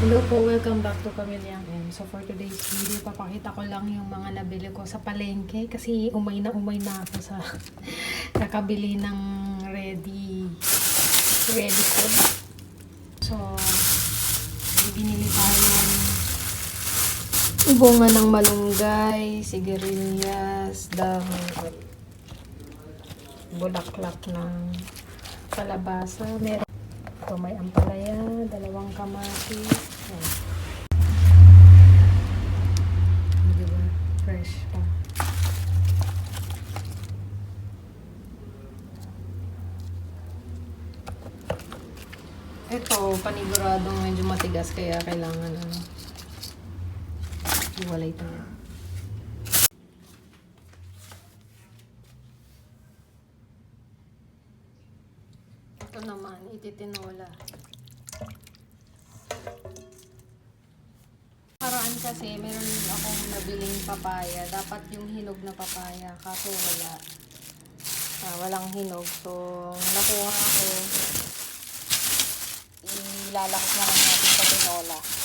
Hello po, welcome back to Pamilyang M. So for today's video, papakita ko lang yung mga nabili ko sa palengke kasi umay na umay na ako sa kakabili ng ready ready food. So, binili tayong bunga ng malunggay, sigarilyas, dahon bulaklak ng kalabasa. Meron ito may ampalaya, dalawang kamatis. Ba? Fresh pa. Ito, paniguradong medyo matigas kaya kailangan ano. Iwalay tayo. Ito naman, ititinola. Paraan kasi, meron akong nabiling papaya. Dapat yung hinog na papaya. Kaso wala. Ah, walang hinog. So, nakuha ako. Ilalakot na lang natin sa tinola.